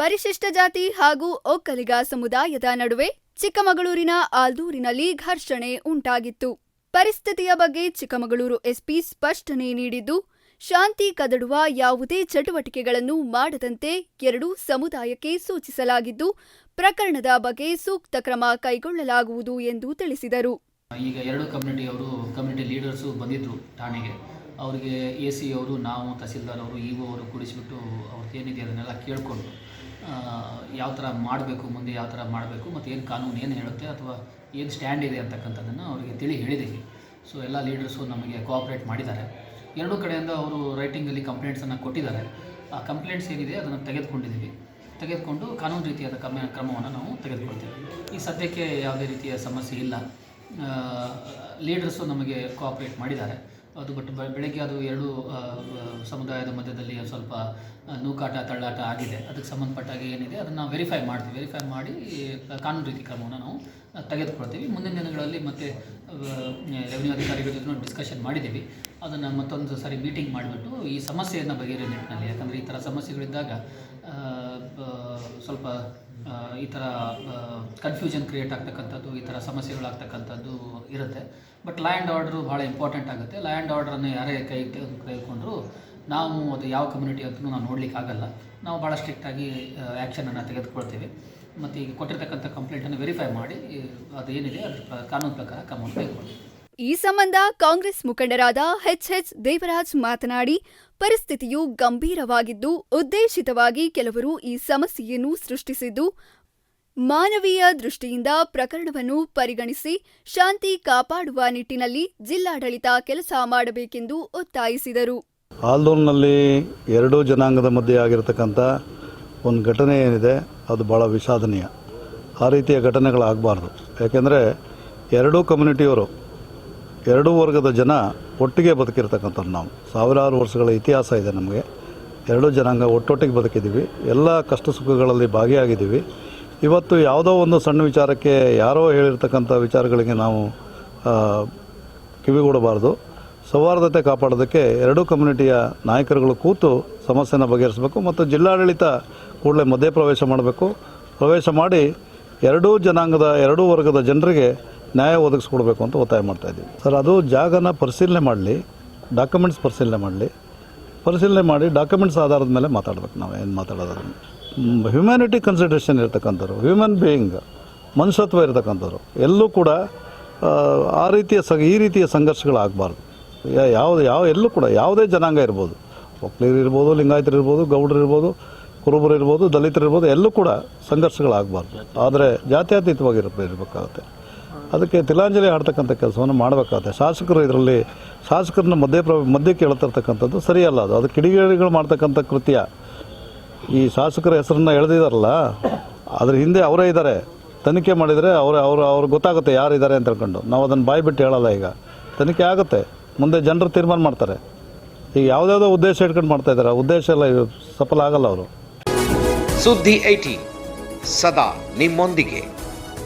ಪರಿಶಿಷ್ಟ ಜಾತಿ ಹಾಗೂ ಒಕ್ಕಲಿಗ ಸಮುದಾಯದ ನಡುವೆ ಚಿಕ್ಕಮಗಳೂರಿನ ಆಲ್ದೂರಿನಲ್ಲಿ ಘರ್ಷಣೆ ಉಂಟಾಗಿತ್ತು. ಪರಿಸ್ಥಿತಿಯ ಬಗ್ಗೆ ಚಿಕ್ಕಮಗಳೂರು ಎಸ್ಪಿ ಸ್ಪಷ್ಟನೆ ನೀಡಿದ್ದು, ಶಾಂತಿ ಕದಡುವ ಯಾವುದೇ ಚಟುವಟಿಕೆಗಳನ್ನು ಮಾಡದಂತೆ ಎರಡೂ ಸಮುದಾಯಕ್ಕೆ ಸೂಚಿಸಲಾಗಿದ್ದು, ಪ್ರಕರಣದ ಬಗ್ಗೆ ಸೂಕ್ತ ಕ್ರಮ ಕೈಗೊಳ್ಳಲಾಗುವುದು ಎಂದು ತಿಳಿಸಿದರು. ಈಗ ಎರಡು ಕಮ್ಯುನಿಟಿಯವರು ಕಮ್ಯುನಿಟಿ ಲೀಡರ್ಸು ಬಂದಿದ್ದರು ಠಾಣೆಗೆ. ಅವರಿಗೆ ಎ ಸಿ ಅವರು, ನಾವು ತಹಸೀಲ್ದಾರ್ ಅವರು ಇ ಅವರು ಕೂಡಿಸಿಬಿಟ್ಟು ಅವ್ರದ್ದು ಏನಿದೆ ಅದನ್ನೆಲ್ಲ ಕೇಳಿಕೊಂಡು ಯಾವ ಥರ ಮಾಡಬೇಕು, ಮುಂದೆ ಯಾವ ಥರ ಮಾಡಬೇಕು, ಮತ್ತು ಏನು ಕಾನೂನು ಏನು ಹೇಳುತ್ತೆ, ಅಥವಾ ಏನು ಸ್ಟ್ಯಾಂಡ್ ಇದೆ ಅಂತಕ್ಕಂಥದ್ದನ್ನು ಅವರಿಗೆ ತಿಳಿ ಹೇಳಿದ್ದೀವಿ. ಸೊ ಎಲ್ಲ ಲೀಡರ್ಸು ನಮಗೆ ಕೋಆಪ್ರೇಟ್ ಮಾಡಿದ್ದಾರೆ. ಎರಡೂ ಕಡೆಯಿಂದ ಅವರು ರೈಟಿಂಗಲ್ಲಿ ಕಂಪ್ಲೇಂಟ್ಸನ್ನು ಕೊಟ್ಟಿದ್ದಾರೆ. ಆ ಕಂಪ್ಲೇಂಟ್ಸ್ ಏನಿದೆ ಅದನ್ನು ತೆಗೆದುಕೊಂಡಿದ್ದೀವಿ. ತೆಗೆದುಕೊಂಡು ಕಾನೂನು ರೀತಿಯಾದ ಕ್ರಮ, ಕ್ರಮವನ್ನು ನಾವು ತೆಗೆದುಕೊಳ್ತೀವಿ. ಈ ಸದ್ಯಕ್ಕೆ ಯಾವುದೇ ರೀತಿಯ ಸಮಸ್ಯೆ ಇಲ್ಲ. ಲೀಡರ್ಸು ನಮಗೆ ಕೋಆಪ್ರೇಟ್ ಮಾಡಿದ್ದಾರೆ. ಅದು ಬಟ್ ಬೆಳಗ್ಗೆ ಅದು ಎರಡು ಸಮುದಾಯದ ಮಧ್ಯದಲ್ಲಿ ಸ್ವಲ್ಪ ನೂಕಾಟ, ತಳ್ಳಾಟ ಆಗಿದೆ. ಅದಕ್ಕೆ ಸಂಬಂಧಪಟ್ಟಾಗಿ ಏನಿದೆ, ಅದನ್ನು ವೆರಿಫೈ ಮಾಡ್ತೀವಿ. ವೆರಿಫೈ ಮಾಡಿ ಕಾನೂನು ರೀತಿ ಕ್ರಮವನ್ನು ನಾವು ತೆಗೆದುಕೊಳ್ತೀವಿ. ಮುಂದಿನ ದಿನಗಳಲ್ಲಿ ಮತ್ತೆ ರೆವಿನ್ಯೂ ಅಧಿಕಾರಿಗಳ ಜೊತೆ ಡಿಸ್ಕಷನ್ ಮಾಡಿದ್ದೀವಿ. ಅದನ್ನು ಮತ್ತೊಂದು ಸಾರಿ ಮೀಟಿಂಗ್ ಮಾಡಿಬಿಟ್ಟು ಈ ಸಮಸ್ಯೆಯನ್ನು ಬಗೆಹರಿಯೋ ನಿಟ್ಟಿನಲ್ಲಿ. ಯಾಕಂದರೆ ಈ ಥರ ಸಮಸ್ಯೆಗಳಿದ್ದಾಗ ಸ್ವಲ್ಪ ಈ ಥರ ಕನ್ಫ್ಯೂಷನ್ ಕ್ರಿಯೇಟ್ ಆಗ್ತಕ್ಕಂಥದ್ದು, ಈ ಥರ ಸಮಸ್ಯೆಗಳಾಗ್ತಕ್ಕಂಥದ್ದು ಇರುತ್ತೆ. ಬಟ್ ಲಾ ಆ್ಯಂಡ್ ಆರ್ಡ್ರು ಭಾಳ ಇಂಪಾರ್ಟೆಂಟ್ ಆಗುತ್ತೆ. ಲಾ ಆ್ಯಂಡ್ ಆರ್ಡ್ರನ್ನು ಯಾರೇ ಕೈ ತೆಗೆದುಕೊಂಡ್ರು ನಾವು ಅದು ಯಾವ ಕಮ್ಯುನಿಟಿ ಅಂತಲೂ ನಾವು ನೋಡ್ಲಿಕ್ಕೆ ಆಗಲ್ಲ. ನಾವು ಭಾಳ ಸ್ಟ್ರಿಕ್ಟಾಗಿ ಆ್ಯಕ್ಷನನ್ನು ತೆಗೆದುಕೊಳ್ತೀವಿ. ಮತ್ತು ಈಗ ಕೊಟ್ಟಿರ್ತಕ್ಕಂಥ ಕಂಪ್ಲೇಂಟನ್ನು ವೆರಿಫೈ ಮಾಡಿ ಅದೇನಿದೆ, ಅದ್ರ ಪ್ರ- ಕಾನೂನು ಪ್ರಕಾರ ಕ್ರಮವನ್ನು ತೆಗೆದುಕೊಳ್ತೀವಿ ಈ ಸಂಬಂಧ ಕಾಂಗ್ರೆಸ್ ಮುಖಂಡರಾದ ಎಚ್ಎಚ್ ದೇವರಾಜ್ ಮಾತನಾಡಿ, ಪರಿಸ್ಥಿತಿಯು ಗಂಭೀರವಾಗಿದ್ದು, ಉದ್ದೇಶಿತವಾಗಿ ಕೆಲವರು ಈ ಸಮಸ್ಯೆಯನ್ನು ಸೃಷ್ಟಿಸಿದ್ದು, ಮಾನವೀಯ ದೃಷ್ಟಿಯಿಂದ ಪ್ರಕರಣವನ್ನು ಪರಿಗಣಿಸಿ, ಶಾಂತಿ ಕಾಪಾಡುವ ನಿಟ್ಟಿನಲ್ಲಿ ಜಿಲ್ಲಾಡಳಿತ ಕೆಲಸ ಮಾಡಬೇಕೆಂದು ಒತ್ತಾಯಿಸಿದರು. ಆಲ್ದೂರಿನಲ್ಲಿ ಎರಡೂ ಜನಾಂಗದ ಮಧ್ಯೆ ಆಗಿರತಕ್ಕಂಥ ಒಂದು ಘಟನೆ ಏನಿದೆ, ಅದು ಭಾಳ ವಿಷಾದನೀಯ. ಆ ರೀತಿಯ ಘಟನೆಗಳಾಗಬಾರ್ದು ಯಾಕೆಂದರೆ, ಎರಡೂ ಕಮ್ಯುನಿಟಿಯವರು ಎರಡೂ ವರ್ಗದ ಜನ ಒಟ್ಟಿಗೆ ಬದುಕಿರ್ತಕ್ಕಂಥದ್ದು ನಾವು. ಸಾವಿರಾರು ವರ್ಷಗಳ ಇತಿಹಾಸ ಇದೆ ನಮಗೆ. ಎರಡೂ ಜನಾಂಗ ಒಟ್ಟೊಟ್ಟಿಗೆ ಬದುಕಿದ್ದೀವಿ. ಎಲ್ಲ ಕಷ್ಟ ಸುಖಗಳಲ್ಲಿ ಭಾಗಿಯಾಗಿದ್ದೀವಿ. ಇವತ್ತು ಯಾವುದೋ ಒಂದು ಸಣ್ಣ ವಿಚಾರಕ್ಕೆ ಯಾರೋ ಹೇಳಿರ್ತಕ್ಕಂಥ ವಿಚಾರಗಳಿಗೆ ನಾವು ಕಿವಿಗೂಡಬಾರ್ದು. ಸೌಹಾರ್ದತೆ ಕಾಪಾಡೋದಕ್ಕೆ ಎರಡೂ ಕಮ್ಯುನಿಟಿಯ ನಾಯಕರುಗಳು ಕೂತು ಸಮಸ್ಯೆನ ಬಗೆಹರಿಸಬೇಕು ಮತ್ತು ಜಿಲ್ಲಾಡಳಿತ ಕೂಡಲೇ ಮಧ್ಯಪ್ರವೇಶ ಮಾಡಬೇಕು. ಪ್ರವೇಶ ಮಾಡಿ ಎರಡೂ ಜನಾಂಗದ ಎರಡೂ ವರ್ಗದ ಜನರಿಗೆ ನ್ಯಾಯ ಒದಗಿಸ್ಕೊಡ್ಬೇಕು ಅಂತ ಒತ್ತಾಯ ಮಾಡ್ತಾ ಇದ್ದೀವಿ. ಸರ್ ಅದು ಜಾಗನ ಪರಿಶೀಲನೆ ಮಾಡಲಿ ಡಾಕ್ಯುಮೆಂಟ್ಸ್ ಪರಿಶೀಲನೆ ಮಾಡಲಿ. ಪರಿಶೀಲನೆ ಮಾಡಿ ಡಾಕ್ಯುಮೆಂಟ್ಸ್ ಆಧಾರದ ಮೇಲೆ ಮಾತಾಡ್ಬೇಕು ನಾವು ಏನು ಮಾತಾಡೋದು ಹ್ಯುಮ್ಯಾನಿಟಿ ಕನ್ಸಿಡ್ರೇಷನ್ ಇರ್ತಕ್ಕಂಥವ್ರು ಹ್ಯೂಮನ್ ಬೀಯಿಂಗ್ ಮನುಷ್ಯತ್ವ ಇರತಕ್ಕಂಥವ್ರು ಎಲ್ಲೂ ಕೂಡ ಆ, ರೀತಿಯ ಸ ಈ ರೀತಿಯ ಸಂಘರ್ಷಗಳಾಗಬಾರ್ದು. ಯಾವುದು ಯಾವ ಎಲ್ಲೂ ಕೂಡ ಯಾವುದೇ ಜನಾಂಗ ಇರ್ಬೋದು. ಒಕ್ಕಲಿಗರು ಇರ್ಬೋದು ಲಿಂಗಾಯತರು ಇರ್ಬೋದು ಗೌಡರು ಇರ್ಬೋದು ಕುರುಬರು ಇರ್ಬೋದು ದಲಿತರು ಇರ್ಬೋದು ಎಲ್ಲೂ ಕೂಡ ಸಂಘರ್ಷಗಳಾಗಬಾರ್ದು. ಆದರೆ ಜಾತ್ಯತೀತವಾಗಿ ಇರಬೇಕಾಗುತ್ತೆ. ಅದಕ್ಕೆ ತಿಲಾಂಜಲಿ ಆಡ್ತಕ್ಕಂಥ ಕೆಲಸವನ್ನು ಮಾಡಬೇಕಾಗುತ್ತೆ ಶಾಸಕರು ಇದರಲ್ಲಿ ಶಾಸಕರನ್ನ ಮಧ್ಯ ಪ್ರ ಮಧ್ಯಕ್ಕೆ ಎಳ್ತಿರ್ತಕ್ಕಂಥದ್ದು ಸರಿಯಲ್ಲ ಅದು. ಅದು ಕಿಡಿಗೇಡಿಗಳು ಮಾಡ್ತಕ್ಕಂಥ ಕೃತ್ಯ. ಈ ಶಾಸಕರ ಹೆಸರನ್ನ ಎಳೆದಿದಾರಲ್ಲ, ಅದ್ರ ಹಿಂದೆ ಅವರೇ ಇದ್ದಾರೆ ತನಿಖೆ ಮಾಡಿದರೆ ಅವ್ರು, ಅವರು ಅವ್ರಿಗೆ ಗೊತ್ತಾಗುತ್ತೆ ಯಾರಿದ್ದಾರೆ ಅಂತ ಹೇಳ್ಕೊಂಡು. ನಾವು ಅದನ್ನು ಬಾಯಿ ಬಿಟ್ಟು ಹೇಳಲ್ಲ ಈಗ. ತನಿಖೆ ಆಗುತ್ತೆ. ಮುಂದೆ ಜನರು ತೀರ್ಮಾನ ಮಾಡ್ತಾರೆ. ಈಗ ಯಾವುದ್ಯಾವುದೋ ಉದ್ದೇಶ ಇಟ್ಕೊಂಡು ಮಾಡ್ತಾ ಇದ್ದಾರೆ ಉದ್ದೇಶ ಎಲ್ಲ ಸಫಲ ಆಗಲ್ಲ ಅವರು. ಸುದ್ದಿ ಐಟಿ, ಸದಾ ನಿಮ್ಮೊಂದಿಗೆ.